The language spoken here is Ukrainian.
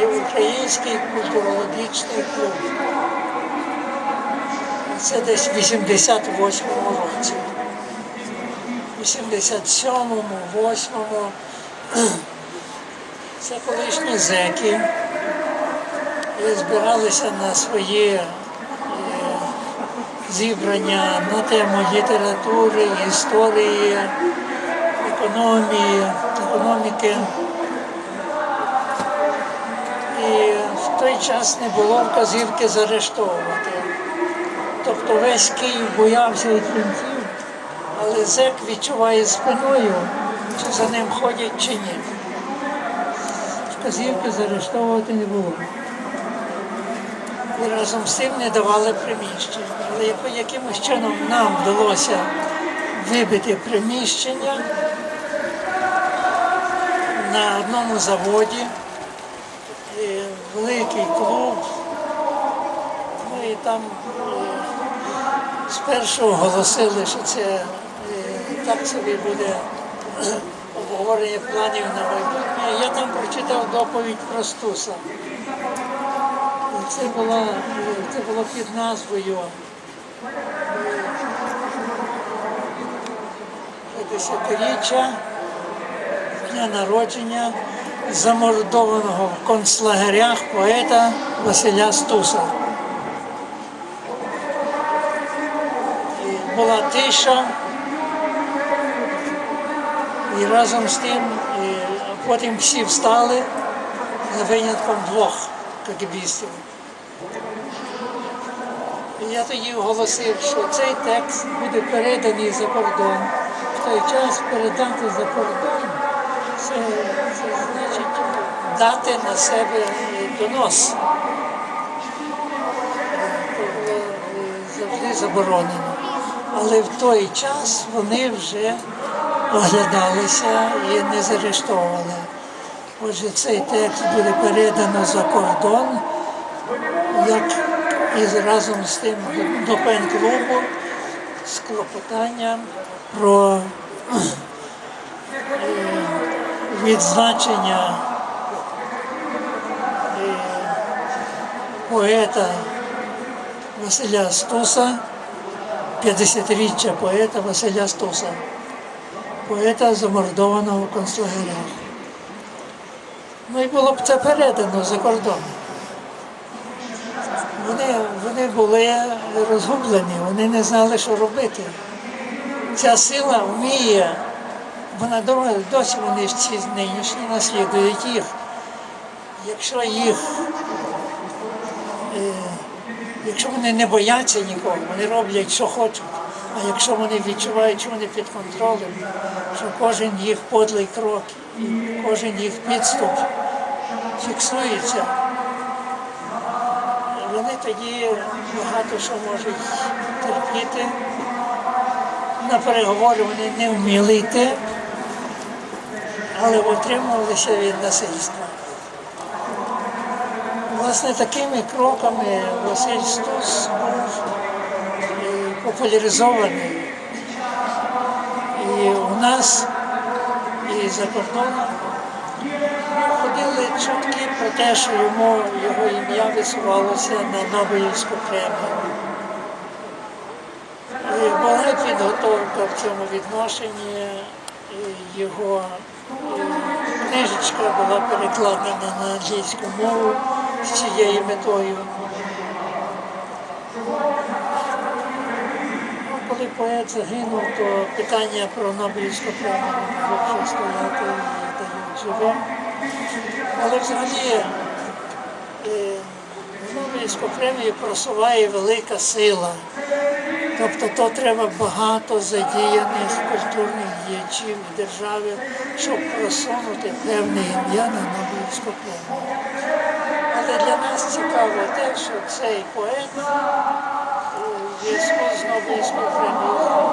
і Український культурологічний клуб. Це десь в 88-му році. В 87-му, 8-му. Це колишні зеки. І збиралися на свої е, зібрання на тему літератури, історії, економії, економіки. І в той час не було вказівки заарештовувати. Тобто весь Київ боявся від кінців, але зек відчуває спиною, чи за ним ходять чи ні. Вказівки заарештовувати не було. І разом з тим не давали приміщення. Але якимось чином нам вдалося вибити приміщення на одному заводі, великий клуб. Ну і там е, спершу оголосили, що це е, так собі буде е, обговорення планів на майбутнє. Я там прочитав доповідь про Стуса. Це було, е, це було під назвою е, десятиріччя дня народження замордованого в концлагерях поета Василя Стуса. Була тиша, і разом з тим, і потім всі встали за винятком двох кагібістів. Я тоді оголосив, що цей текст буде переданий за кордон. В той час передати за кордон це, це значить дати на себе донос. Е, завжди заборонено. Але в той час вони вже оглядалися і не заарештовували. Отже, цей текст буде передано за кордон, як і разом з тим до пен-клубу з клопотанням про відзначення е, поета Василя Стуса, 50-річчя поета Василя Стуса, поета замордованого в. Ну і було б це передано за кордон. Вони, вони були розгублені, вони не знали, що робити. Ця сила вміє, вона до- досі вони всі нинішні наслідують їх. Якщо їх, е, якщо вони не бояться нікого, вони роблять, що хочуть. А якщо вони відчувають, що вони під контролем, що кожен їх подлий крок, кожен їх підступ фіксується, вони тоді багато що можуть терпіти. На переговори вони не вміли йти, але отримувалися від насильства. Власне, такими кроками Василь Стус був популяризований. І у нас, і за кордоном ходили чутки про те, що йому його ім'я висувалося на Нобелівську премію. Була підготовка в цьому відношенні. Його книжечка була перекладена на англійську мову з цією метою. Ну, Коли поет загинув, то питання про Нобелівську премію не стояти і живим. Але взагалі е, Нобелівську премію просуває велика сила. Тобто то треба багато задіяних культурних діячів держави, щоб просунути певне ім'я на Нобелівську премію. Але для нас цікаво те, що цей поет е, зв'язку з Нобелівською премією.